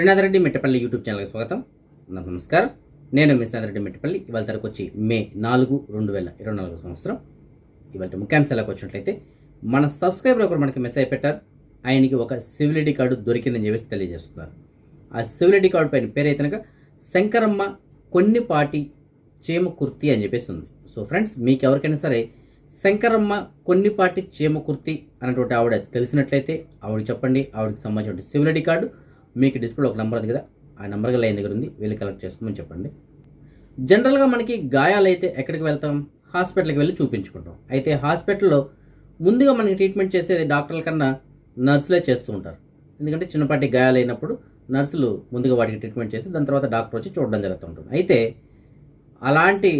Srinath Reddy Mittapalli YouTube ఛానల్కి స్వాగతం. నమస్కారం. నేను మీ శ్రీనాథరెడ్డి మిట్టపల్లి. ఇవాళ తరకు వచ్చి మే నాలుగు రెండు వేల ఇరవై నాలుగు సంవత్సరం. ఇవాళ ముఖ్యాంశాలకు వచ్చినట్లయితే మన సబ్స్క్రైబర్ ఒకరు మనకి మెసేజ్ పెట్టారు. ఆయనకి ఒక సివిలిటీ కార్డు దొరికిందని చెప్పేసి తెలియజేస్తున్నారు. ఆ సివిలిటీ కార్డు పైన పేరు అయితే కనుక శంకరమ్మ కొన్నిపాటి చీమ కుర్తి అని చెప్పేసి ఉంది. సో ఫ్రెండ్స్ మీకు ఎవరికైనా సరే శంకరమ్మ కొన్నిపాటి చీమ కుర్తి అన్నటువంటి ఆవిడ తెలిసినట్లయితే ఆవిడకి చెప్పండి. ఆవిడకి సంబంధించిన సివిలిటీ కార్డు మీకు డిస్ప్లే ఒక నెంబర్ ఉంది కదా ఆ నెంబర్ లైన్ దగ్గర ఉంది వెళ్ళి కలెక్ట్ చేసుకోమని చెప్పండి. జనరల్గా మనకి గాయాలైతే ఎక్కడికి వెళ్తాం? హాస్పిటల్కి వెళ్ళి చూపించుకుంటాం. అయితే హాస్పిటల్లో ముందుగా మనకి ట్రీట్మెంట్ చేసేది డాక్టర్ల కన్నా నర్సులే చేస్తూ ఉంటారు. ఎందుకంటే చిన్నపాటి గాయాలైనప్పుడు నర్సులు ముందుగా వాటికి ట్రీట్మెంట్ చేసి దాని తర్వాత డాక్టర్ వచ్చి చూడడం జరుగుతుంటుంది అయితే అలాంటి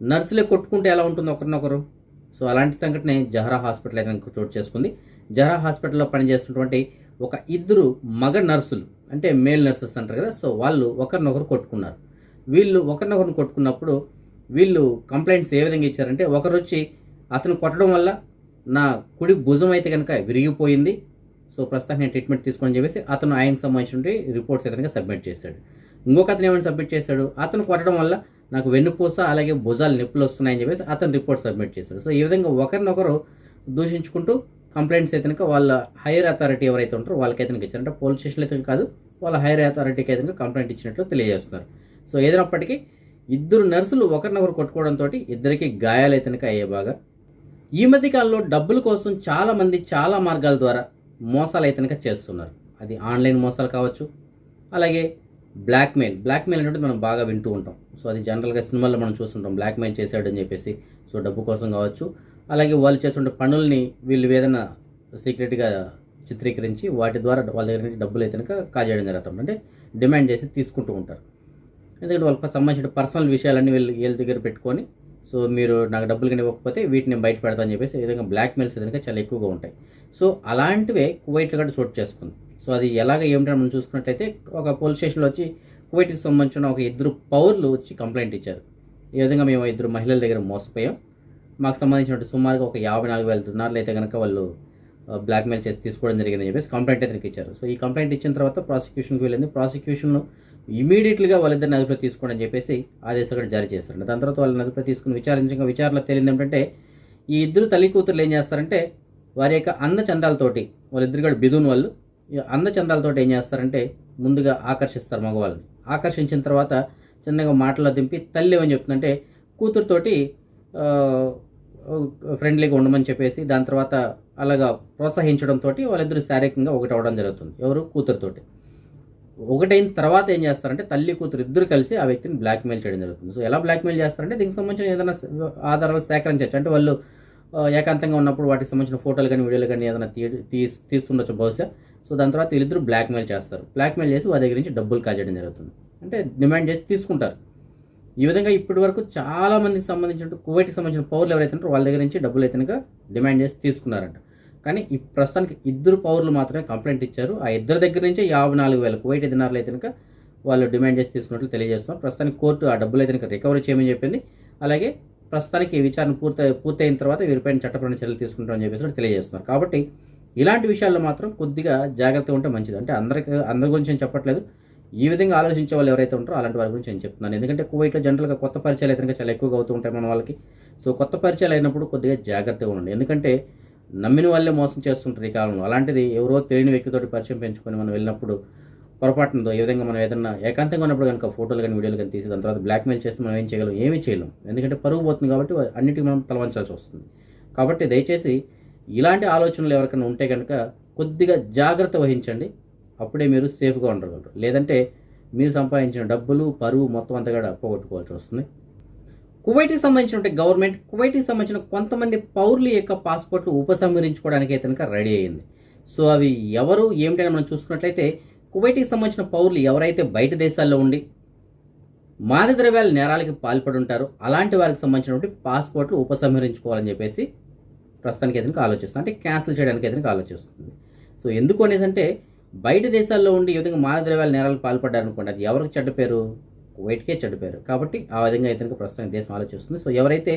నర్సులే కొట్టుకుంటే ఎలా ఉంటుంది ఒకరినొకరు? సో అలాంటి సంఘటనే జహరా హాస్పిటల్ అయితే చోటు చేసుకుంది. జహరా హాస్పిటల్లో పనిచేస్తున్నటువంటి ఒక ఇద్దరు మగ నర్సులు అంటే మేల్ నర్సెస్ అంటారు కదా సో వాళ్ళు ఒకరినొకరు కొట్టుకున్నారు. వీళ్ళు ఒకరినొకరిని కొట్టుకున్నప్పుడు వీళ్ళు కంప్లైంట్స్ ఏ విధంగా ఇచ్చారంటే ఒకరు వచ్చి అతను కొట్టడం వల్ల నా కుడి భుజం అయితే కనుక విరిగిపోయింది సో ప్రస్తుతానికి నేను ట్రీట్మెంట్ తీసుకోని చెప్పేసి అతను ఆయనకు సంబంధించిన రిపోర్ట్స్ అయితే కనుక సబ్మిట్ చేశాడు. ఇంకొక అతను ఏమైనా సబ్మిట్ చేశాడు? అతను కొట్టడం వల్ల నాకు వెన్నుపూస అలాగే భుజాలు నొప్పులు వస్తున్నాయని చెప్పేసి అతను రిపోర్ట్ సబ్మిట్ చేశాడు. సో ఈ విధంగా ఒకరినొకరు దూషించుకుంటూ కంప్లైంట్స్ అయితే వాళ్ళ హైయర్ అథారిటీ ఎవరైతే ఉంటారో వాళ్ళకైతే కనుక ఇచ్చారు అంటే పోలీస్ స్టేషన్లో అయితే కాదు వాళ్ళ హైయర్ అథారిటీకి అయితే కంప్లైంట్ ఇచ్చినట్లు తెలియజేస్తున్నారు. సో ఏదైనప్పటికీ ఇద్దరు నర్సులు ఒకరినొకరు కొట్టుకోవడంతో ఇద్దరికి గాయాలు అయ్యే బాగా ఈ మధ్య కాలంలో డబ్బుల కోసం చాలామంది చాలా మార్గాల ద్వారా మోసాలు అయితే చేస్తున్నారు. అది ఆన్లైన్ మోసాలు కావచ్చు అలాగే బ్లాక్మెయిల్. బ్లాక్మెయిల్ అంటే మనం బాగా వింటూ ఉంటాం. సో అది జనరల్గా సినిమాల్లో మనం చూస్తుంటాం బ్లాక్మెయిల్ చేశాడు అని చెప్పేసి. సో డబ్బు కోసం కావచ్చు అలాగే వాళ్ళు చేస్తుండే పనుల్ని వీళ్ళు ఏదైనా సీక్రెట్గా చిత్రీకరించి వాటి ద్వారా వాళ్ళ దగ్గర నుంచి డబ్బులు అయితే కనుక కాజేయడం జరుగుతుంది. అంటే డిమాండ్ చేసి తీసుకుంటూ ఉంటారు. ఎందుకంటే వాళ్ళకి సంబంధించిన పర్సనల్ విషయాలన్నీ వీళ్ళు వీళ్ళ దగ్గర పెట్టుకొని సో మీరు నాకు డబ్బులు కానీ ఇవ్వకపోతే వీటిని బయట పెడతాను చెప్పేసి ఏదైనా విధంగా బ్లాక్ కనుక చాలా ఎక్కువగా ఉంటాయి. సో అలాంటివే కువైట్లో కూడా చోటు చేసుకుంది. సో అది ఎలాగ ఏమిటో మనం చూసుకున్నట్లయితే ఒక పోలీస్ స్టేషన్లో వచ్చి కువైట్కి సంబంధించిన ఒక ఇద్దరు పౌరులు వచ్చి కంప్లైంట్ ఇచ్చారు. ఈ విధంగా మేము ఇద్దరు మహిళల దగ్గర మోసపోయాం. మాకు సంబంధించినట్టు సుమారుగా ఒక యాభై నాలుగు వేల దినార్లు అయితే కనుక వాళ్ళు బ్లాక్మెయిల్ చేసి తీసుకోవడం జరిగిందని చెప్పేసి కంప్లైంట్ అయితే ఇచ్చారు. సో ఈ కంప్లైంట్ ఇచ్చిన తర్వాత ప్రాసిక్యూషన్కి వెళ్ళింది. ప్రాసిక్యూషన్ ఇమీడియట్లీగా వాళ్ళిద్దరిని అదుపులో తీసుకోండి అని చెప్పేసి ఆదేశాలు జారీ చేస్తారండి దాని తర్వాత వాళ్ళని అదుపులో తీసుకుని విచారించగా విచారణలో తేలింది ఏంటంటే ఈ ఇద్దరు తల్లి కూతుర్లు ఏం చేస్తారంటే వారి యొక్క అన్న చందాలతోటి వాళ్ళిద్దరు కూడా బిదున్ వాళ్ళు ఈ అన్న చందాలతోటి ఏం చేస్తారంటే ముందుగా ఆకర్షిస్తారు మగవాళ్ళని. ఆకర్షించిన తర్వాత చిన్నగా మాటల్లో దింపి తల్లి ఏమని చెప్తుందంటే కూతురుతోటి ఫ్రెండ్లీగా ఉండమని చెప్పేసి దాని తర్వాత అలాగా ప్రోత్సహించడంతో వాళ్ళిద్దరు శారీరకంగా ఒకటి అవ్వడం జరుగుతుంది. ఎవరు? కూతురుతోటి. ఒకటైన తర్వాత ఏం చేస్తారంటే తల్లి కూతురు ఇద్దరు కలిసి ఆ వ్యక్తిని బ్లాక్మెయిల్ చేయడం జరుగుతుంది. సో ఎలా బ్లాక్మెయిల్ చేస్తారంటే దీనికి సంబంధించిన ఏదైనా ఆధారాలు సేకరించవచ్చు. అంటే వాళ్ళు ఏకాంతంగా ఉన్నప్పుడు వాటికి సంబంధించిన ఫోటోలు కానీ వీడియోలు కానీ ఏదైనా తీ తీ- తీస్తుండొచ్చు బహుశా. సో దాని తర్వాత వీళ్ళిద్దరు బ్లాక్మెయిల్ చేస్తారు. బ్లాక్మెయిల్ చేసి వారి దగ్గర నుంచి డబ్బులు కాజేయడం జరుగుతుంది. అంటే డిమాండ్ చేసి తీసుకుంటారు. ఈ విధంగా ఇప్పటి వరకు చాలా మందికి సంబంధించిన కువైట్కి సంబంధించిన పౌరులు ఎవరైతే ఉంటారో వాళ్ళ దగ్గర నుంచి డబ్బులు అయితే డిమాండ్ చేసి తీసుకున్నారంట. కానీ ఈ ప్రస్తుతానికి ఇద్దరు పౌరులు మాత్రమే కంప్లైంట్ ఇచ్చారు. ఆ ఇద్దరి దగ్గర నుంచి యాభై నాలుగు వేల కువైట్ దినార్లు అయితే కనుక వాళ్ళు డిమాండ్ చేసి తీసుకున్నట్లు తెలియజేస్తాం ప్రస్తుతానికి కోర్టు ఆ డబ్బులు అయితే రికవరీ చేయమని చెప్పింది. అలాగే ప్రస్తుతానికి ఈ విచారణ పూర్తి పూర్తయిన తర్వాత వీరిపైన చట్టపరమైన చర్యలు తీసుకుంటామని చెప్పేసి తెలియజేస్తున్నారు. కాబట్టి ఇలాంటి విషయాల్లో మాత్రం కొద్దిగా జాగ్రత్తగా ఉంటే మంచిది. అంటే అందరికి అందరి గురించి నేను చెప్పట్లేదు. ఈ విధంగా ఆలోచించే వాళ్ళు ఎవరైతే ఉంటారో అలాంటి వారి గురించి నేను చెప్తున్నాను. ఎందుకంటే కువైట్లో జనరల్గా కొత్త పరిచయాలు అయితే చాలా ఎక్కువగా అవుతూ ఉంటాయి మన వాళ్ళకి. సో కొత్త పరిచయాలు అయినప్పుడు కొద్దిగా జాగ్రత్తగా ఉండండి. ఎందుకంటే నమ్మిన వాళ్ళే మోసం చేస్తుంటారు ఈ కాలంలో. అలాంటిది ఎవరో తెలియని వ్యక్తితోటి పరిచయం పెంచుకొని మనం వెళ్ళినప్పుడు పొరపాటునతో ఏ విధంగా మనం ఏదైనా ఏకాంతంగా ఉన్నప్పుడు కనుక ఫోటోలు కానీ వీడియోలు కానీ తీసి దాని తర్వాత బ్లాక్మెయిల్ చేస్తే మనం ఏం చేయగలం? ఏమీ చేయలేం. ఎందుకంటే పరుగు పోతుంది కాబట్టి అన్నిటికీ మనం తలవంచాల్సి వస్తుంది. కాబట్టి దయచేసి ఇలాంటి ఆలోచనలు ఎవరికైనా ఉంటే కనుక కొద్దిగా జాగ్రత్త వహించండి. అప్పుడే మీరు సేఫ్గా ఉండగలరు. లేదంటే మీరు సంపాదించిన డబ్బులు పరువు మొత్తం అంతా కూడా పోగొట్టుకోవాల్సి వస్తుంది. కువైట్కి సంబంధించిన గవర్నమెంట్ కువైట్కి సంబంధించిన కొంతమంది పౌరుల యొక్క పాస్పోర్ట్లు ఉపసంహరించుకోవడానికి అయితే కనుక రెడీ అయింది సో అవి ఎవరు ఏమిటని మనం చూసుకున్నట్లయితే కువైట్కి సంబంధించిన పౌరులు ఎవరైతే బయట దేశాల్లో ఉండి మాది ద్రవ్యాల నేరాలకి పాల్పడి ఉంటారో అలాంటి వారికి సంబంధించినటువంటి పాస్పోర్ట్లు ఉపసంహరించుకోవాలని చెప్పేసి ప్రస్తుతానికి ఏదైనా ఆలోచిస్తుంది అంటే క్యాన్సిల్ చేయడానికి ఏదైనా ఆలోచిస్తుంది. సో ఎందుకు అనేసి అంటే బయట దేశాల్లో ఉండి ఈ విధంగా మానద్రవ్యాల నేరాలకు పాల్పడ్డారనుకోండి అది ఎవరికి చెడ్డ పేరు? కువైట్కే చెడ్డ పేరు. కాబట్టి ఆ విధంగా అయితే ప్రస్తుతం దేశం ఆలోచిస్తుంది. సో ఎవరైతే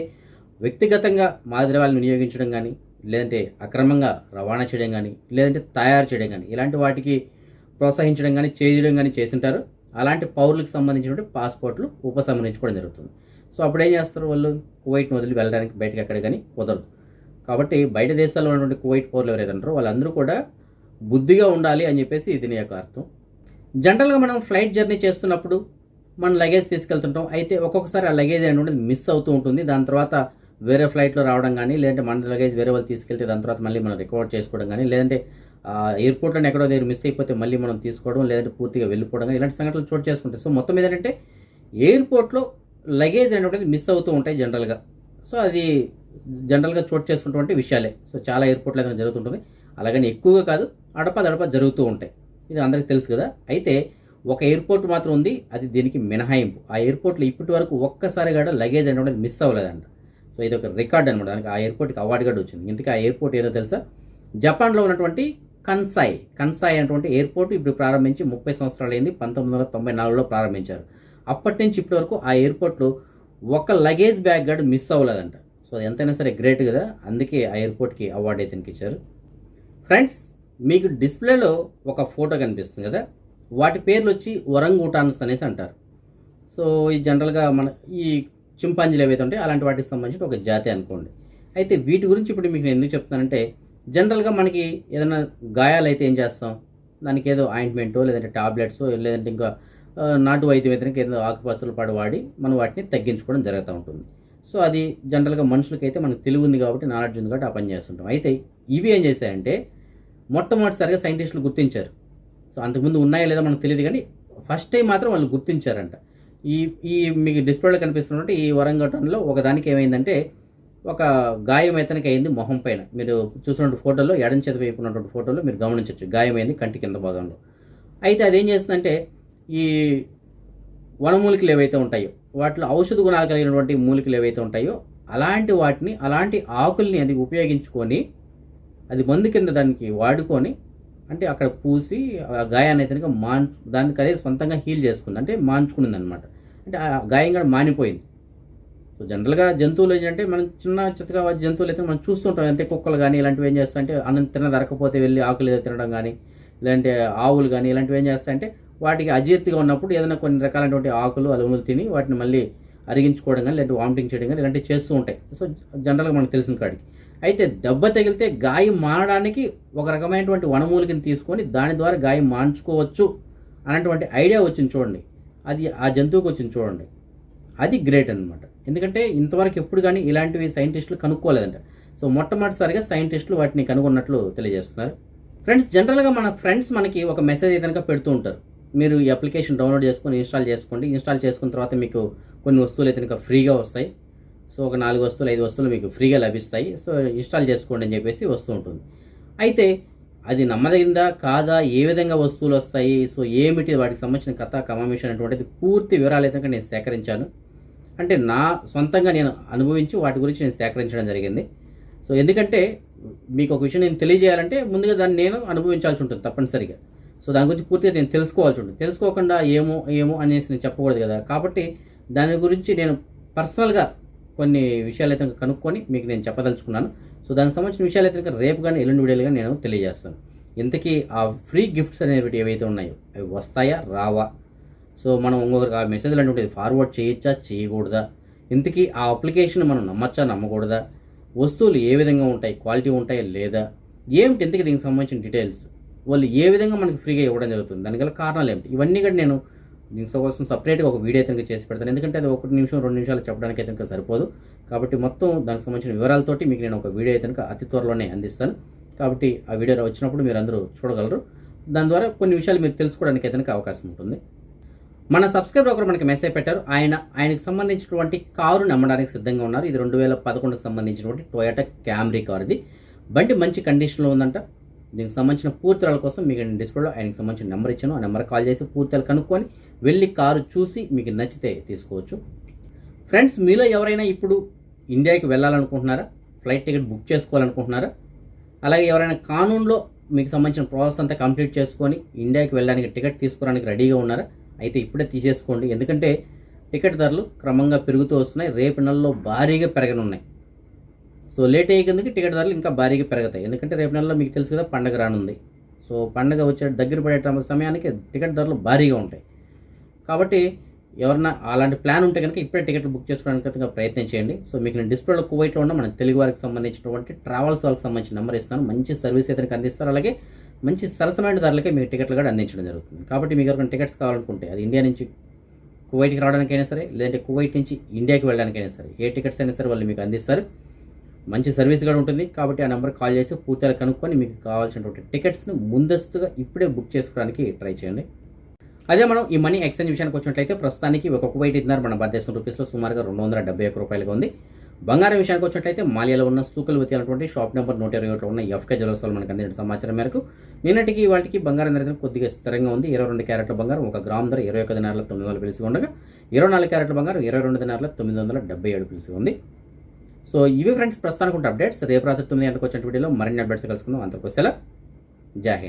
వ్యక్తిగతంగా మాదద్రవ్యాలను వినియోగించడం కానీ లేదంటే అక్రమంగా రవాణా చేయడం కానీ లేదంటే తయారు చేయడం కానీ ఇలాంటి వాటికి ప్రోత్సహించడం కానీ చేయడం కానీ చేసింటారు అలాంటి పౌరులకు సంబంధించినటువంటి పాస్పోర్ట్లు ఉపసంహరించుకోవడం జరుగుతుంది. సో అప్పుడు ఏం చేస్తారు వాళ్ళు? కువైట్ వదిలి వెళ్ళడానికి బయటకు ఎక్కడ కానీ కుదరదు. కాబట్టి బయట దేశాల్లో ఉన్నటువంటి కువైట్ పౌరులు ఎవరైతే ఉంటారో వాళ్ళందరూ కూడా బుద్ధిగా ఉండాలి అని చెప్పేసి దీని యొక్క అర్థం. జనరల్గా మనం ఫ్లైట్ జర్నీ చేస్తున్నప్పుడు మన లగేజ్ తీసుకెళ్తుంటాం. అయితే ఒక్కొక్కసారి ఆ లగేజ్ అనేది మిస్ అవుతూ ఉంటుంది. దాని తర్వాత వేరే ఫ్లైట్లో రావడం కానీ లేదంటే మన లగేజ్ వేరే వాళ్ళు తీసుకెళ్తే దాని తర్వాత మళ్ళీ మనం రికవర్ చేసుకోవడం కానీ లేదంటే ఎయిర్పోర్ట్లో ఎక్కడో దగ్గర మిస్ అయిపోతే మళ్ళీ మనం తీసుకోవడం లేదంటే పూర్తిగా వెళ్ళిపోవడం కానీ ఇలాంటి సంఘటనలు చోటు చేసుకుంటాయి. సో మొత్తం ఏంటంటే ఎయిర్పోర్ట్లో లగేజ్ అనేటువంటిది మిస్ అవుతూ ఉంటాయి జనరల్గా. సో అది జనరల్గా చోటు చేసుకున్నటువంటి విషయాలే. సో చాలా ఎయిర్పోర్ట్లో ఏదైనా జరుగుతుంటుంది. అలాగని ఎక్కువగా కాదు. అడపదడప జరుగుతూ ఉంటాయి. ఇది అందరికీ తెలుసు కదా. అయితే ఒక ఎయిర్పోర్ట్ మాత్రం ఉంది అది దీనికి మినహాయింపు. ఆ ఎయిర్పోర్ట్లో ఇప్పటి వరకు ఒక్కసారి కూడా లగేజ్ అనేటువంటిది మిస్ అవ్వలేదంట. సో ఇది ఒక రికార్డ్ అనమాట దానికి ఆ ఎయిర్పోర్ట్కి అవార్డు కూడా వచ్చింది. ఇంతకీ ఆ ఎయిర్పోర్ట్ ఏదో తెలుసా? జపాన్లో ఉన్నటువంటి కన్సాయ్. కన్సాయ్ అనేటువంటి ఎయిర్పోర్ట్ ఇప్పుడు ప్రారంభించి ముప్పై సంవత్సరాలు అయింది పంతొమ్మిది వందల తొంభై నాలుగులో ప్రారంభించారు. అప్పటి నుంచి ఇప్పటి వరకు ఆ ఎయిర్పోర్ట్లో ఒక లగేజ్ బ్యాగ్ గడ్ మిస్ అవ్వలేదంట. సో అది ఎంతైనా సరే గ్రేట్ కదా. అందుకే ఆ ఎయిర్పోర్ట్కి అవార్డు అయితే ఇచ్చారు. ఫ్రెండ్స్ మీకు డిస్ప్లేలో ఒక ఫోటో కనిపిస్తుంది కదా? వాటి పేర్లు వచ్చి ఒరంగూటాన్స్ అనేసి అంటారు. సో ఈ జనరల్గా మన ఈ చింపాంజీలు ఏవైతే ఉంటాయో అలాంటి వాటికి సంబంధించిన ఒక జాతి అనుకోండి. అయితే వీటి గురించి ఇప్పుడు మీకు నేను ఎందుకు చెప్తానంటే జనరల్గా మనకి ఏదైనా గాయాలు అయితే ఏం చేస్తాం? దానికి ఏదో ఆయింట్మెంటో లేదంటే టాబ్లెట్స్ లేదంటే ఇంకా నాటు వైద్యం అయితే ఏదో ఆకుపసలు పడి వాడి మనం వాటిని తగ్గించుకోవడం జరుగుతూ ఉంటుంది. సో అది జనరల్గా మనుషులకైతే మనకు తెలివి ఉంది కాబట్టి నాలెడ్జ్ ఉంది కాబట్టి ఆ పని చేస్తుంటాం. అయితే ఇవి ఏం చేశాయంటే మొట్టమొదటిసారిగా సైంటిస్టులు గుర్తించారు. సో అంతకుముందు ఉన్నాయో లేదో మనకు తెలియదు కానీ ఫస్ట్ టైం మాత్రం వాళ్ళు గుర్తించారంట. ఈ ఈ మీకు డిస్ప్లేలో కనిపిస్తున్నట్టు ఈ వరంగటంలో ఒకదానికి ఏమైందంటే ఒక గాయం ఇతనికి అయింది మొహం పైన. మీరు చూసినటువంటి ఫోటోలో ఎడం చేతి వైపు ఉన్నటువంటి ఫోటోలో మీరు గమనించవచ్చు గాయమైంది కంటి కింద భాగంలో. అయితే అదేం చేస్తుందంటే ఈ వనమూలికలు ఏవైతే ఉంటాయో వాటిలో ఔషధ గుణాలు కలిగినటువంటి మూలికలు ఏవైతే ఉంటాయో అలాంటి వాటిని అలాంటి ఆకుల్ని అది ఉపయోగించుకొని అది మందు కింద దానికి వాడుకొని అంటే అక్కడ పూసి ఆ గాయాన్ని అయితే కనుక మాన్ దానికి అదే సొంతంగా హీల్ చేసుకుంది. అంటే మాంచుకునింది అనమాట అంటే ఆ గాయం కూడా మానిపోయింది. సో జనరల్గా జంతువులు ఏంటంటే మనం చిన్న చిత్తగా జంతువులు అయితే మనం చూస్తుంటాం. అంటే కుక్కలు కానీ ఇలాంటివి ఏం చేస్తాయంటే అన్నం తిన దొరకపోతే వెళ్ళి ఆకులు ఏదో తినడం కానీ లేదంటే ఆవులు కానీ ఇలాంటివి ఏం చేస్తాయంటే వాటికి అజీర్తిగా ఉన్నప్పుడు ఏదైనా కొన్ని రకాలైనటువంటి ఆకులు అలుములు తిని వాటిని మళ్ళీ అరిగించుకోవడం కానీ లేదంటే వామిటింగ్ చేయడం కానీ ఇలాంటివి చేస్తూ ఉంటాయి. సో జనరల్గా మనకు తెలిసిన కాడికి. అయితే దెబ్బ తగిలితే గాయం మానడానికి ఒక రకమైనటువంటి వనమూలికని తీసుకొని దాని ద్వారా గాయం మాన్చుకోవచ్చు అన్నటువంటి ఐడియా వచ్చింది చూడండి. అది ఆ జంతువుకి వచ్చింది చూడండి. అది గ్రేట్ అన్నమాట. ఎందుకంటే ఇంతవరకు ఎప్పుడు కానీ ఇలాంటివి సైంటిస్టులు కనుక్కోలేదంట. సో మొట్టమొదటిసారిగా సైంటిస్టులు వాటిని కనుగొన్నట్లు తెలియజేస్తున్నారు. ఫ్రెండ్స్ జనరల్గా మన ఫ్రెండ్స్ మనకి ఒక మెసేజ్ ఏదైనా పెడుతూ ఉంటారు. మీరు ఈ అప్లికేషన్ డౌన్లోడ్ చేసుకొని ఇన్స్టాల్ చేసుకోండి. ఇన్స్టాల్ చేసుకున్న తర్వాత మీకు కొన్ని వస్తువులు అయితే ఫ్రీగా వస్తాయి. సో ఒక నాలుగు వస్తువులు ఐదు వస్తువులు మీకు ఫ్రీగా లభిస్తాయి. సో ఇన్స్టాల్ చేసుకోండి అని చెప్పేసి వస్తూ ఉంటుంది. అయితే అది నమ్మదగిందా? కాదా? ఏ విధంగా వస్తువులు వస్తాయి? సో ఏమిటి? వాటికి సంబంధించిన కథ కమామిషన్ అటువంటిది పూర్తి వివరాలు అయితే నేను సేకరించాను. అంటే నా సొంతంగా నేను అనుభవించి వాటి గురించి నేను సేకరించడం జరిగింది. సో ఎందుకంటే మీకు ఒక విషయం నేను తెలియజేయాలంటే ముందుగా దాన్ని నేను అనుభవించాల్సి ఉంటుంది తప్పనిసరిగా. సో దాని గురించి పూర్తిగా నేను తెలుసుకోవాల్సి ఉంటుంది. తెలుసుకోకుండా ఏమో ఏమో అనేసి నేను చెప్పకూడదు కదా. కాబట్టి దాని గురించి నేను పర్సనల్గా కొన్ని విషయాలు అయితే కనుక్కొని మీకు నేను చెప్పదలుచుకున్నాను. సో దానికి సంబంధించిన విషయాలు అయితే రేపు కానీ ఎల్లుండి వీడియోలు కానీ నేను తెలియజేస్తాను. ఇంతకీ ఆ ఫ్రీ గిఫ్ట్స్ అనేవి ఏవైతే ఉన్నాయో అవి వస్తాయా రావా? సో మనం ఇంకొకరికి ఆ మెసేజ్లు అంటే ఫార్వర్డ్ చేయొచ్చా చేయకూడదా? ఇంతకీ ఆ అప్లికేషన్ మనం నమ్మచ్చా నమ్మకూడదా? వస్తువులు ఏ విధంగా ఉంటాయి క్వాలిటీ ఉంటాయా లేదా? ఏమిటి ఇంతకీ దీనికి సంబంధించిన డీటెయిల్స్ వాళ్ళు ఏ విధంగా మనకి ఫ్రీగా ఇవ్వడం జరుగుతుంది? దానికి గల కారణాలు ఏమిటి? ఇవన్నీ కూడా నేను దీనికోసం సపరేట్గా ఒక వీడియో అయితే చేసి పెడతాను. ఎందుకంటే అది ఒకటి నిమిషం రెండు నిమిషాలు చెప్పడానికి అయితే సరిపోదు. కాబట్టి మొత్తం దానికి సంబంధించిన వివరాలతోటి మీకు నేను ఒక వీడియో అయితే అతి త్వరలోనే అందిస్తాను. కాబట్టి ఆ వీడియో వచ్చినప్పుడు మీరు అందరూ చూడగలరు. దాని ద్వారా కొన్ని విషయాలు మీరు తెలుసుకోవడానికి అయితే అవకాశం ఉంటుంది. మన సబ్స్క్రైబర్ ఒకరు మనకి మెసేజ్ పెట్టారు. ఆయన ఆయనకు సంబంధించినటువంటి కారుని అమ్మడానికి సిద్ధంగా ఉన్నారు. ఇది రెండు వేల పదకొండుకు సంబంధించినటువంటి టొయోటా క్యామ్రీ కార్ ఇది. బండి మంచి కండిషన్లో ఉందంట. దీనికి సంబంధించిన పూర్తిరాల కోసం మీకు డిస్ప్లేలో ఆయనకి సంబంధించిన నెంబర్ ఇచ్చాను. ఆ నెంబర్ కాల్ చేసి పూర్తిరాలు కనుక్కొని వెళ్ళి కారు చూసి మీకు నచ్చితే తీసుకోవచ్చు. ఫ్రెండ్స్ మీలో ఎవరైనా ఇప్పుడు ఇండియాకి వెళ్ళాలనుకుంటున్నారా? ఫ్లైట్ టికెట్ బుక్ చేసుకోవాలనుకుంటున్నారా? అలాగే ఎవరైనా కానూన్లో మీకు సంబంధించిన ప్రాసెస్ అంతా కంప్లీట్ చేసుకొని ఇండియాకి వెళ్ళడానికి టికెట్ తీసుకోవడానికి రెడీగా ఉన్నారా? అయితే ఇప్పుడే తీసేసుకోండి. ఎందుకంటే టికెట్ ధరలు క్రమంగా పెరుగుతూ వస్తున్నాయి. రేపు నెలలో భారీగా పెరగనున్నాయి. సో లేట్ అయ్యేందుకు టికెట్ ధరలు ఇంకా భారీగా పెరుగుతాయి. ఎందుకంటే రేపు నెలలో మీకు తెలుసు కదా పండగ రానుంది. సో పండగ వచ్చే దగ్గర పడే సమయానికి టికెట్ ధరలు భారీగా ఉంటాయి. కాబట్టి ఎవరన్నా అలాంటి ప్లాన్ ఉంటే కనుక ఇప్పుడే టికెట్లు బుక్ చేసుకోవడానికి కనుక ప్రయత్నం చేయండి. సో మీకు నేను డిస్ప్లేలో కువైట్లో ఉన్న మన తెలుగు వారికి సంబంధించినటువంటి ట్రావెల్స్ వాళ్ళకి సంబంధించిన నెంబర్ ఇస్తాను. మంచి సర్వీస్ అయితే అందిస్తారు. అలాగే మంచి సరసమైన ధరలకే మీకు టికెట్లు కూడా అందించడం జరుగుతుంది. కాబట్టి మీకు ఎవరికైనా టికెట్స్ కావాలనుకుంటే అది ఇండియా నుంచి కువైట్కి రావడానికైనా సరే లేదంటే కువైట్ నుంచి ఇండియాకి వెళ్ళడానికైనా సరే ఏ టికెట్స్ అయినా సరే వాళ్ళు మీకు అందిస్తారు. మంచి సర్వీస్ కూడా ఉంటుంది. కాబట్టి ఆ నెంబర్ కాల్ చేసి పూర్తిగా కనుక్కొని మీకు కావాల్సినటువంటి టికెట్స్ని ముందస్తుగా ఇప్పుడే బుక్ చేసుకోవడానికి ట్రై చేయండి. అదే మనం ఈ మనీ ఎక్స్చేంజ్ విషయానికి వచ్చినట్లయితే ప్రస్తుతానికి ఒక కువైట్ ఇద్దరు మన భారతదేశం రూపీస్లో సుమారుగా రెండు వందల డెబ్బై ఒక్క రూపాయలుగా ఉంది. బంగారం విషయానికి వచ్చినట్లయితే మాలియాలో ఉన్న సూకల్వతి అనేటువంటి షాప్ నెంబర్ నూట ఇరవై ఒకటిలో ఉన్న ఎఫ్కే జ్యువెల్స్ మనకు అందించిన సమాచారం మేరకు నిన్నటికి వాటికి బంగారం ధర కొద్దిగా స్థిరంగా ఉంది. ఇరవై రెండు క్యారెట్ల బంగారం ఒక గ్రామ్ ధర ఇరవై ఒక దినార్ల తొమ్మిది వందలు పిలిచి ఉండగా ఇరవై నాలుగు క్యారెట్ల బంగారం ఇరవై రెండు దినార్ల తొమ్మిది వందల డెబ్బై ఏడు పిలిచి ఉంది. సో ఇవి ఫ్రెండ్స్ ప్రస్తుతానికి ఉంటే అప్డేట్స్. రేపు రాత్రి తొమ్మిది గంటలకు వచ్చిన వీడియోలో మరిన్ని అప్డేట్స్ కలుసుకుందాం. అంతకు సెలవు. జై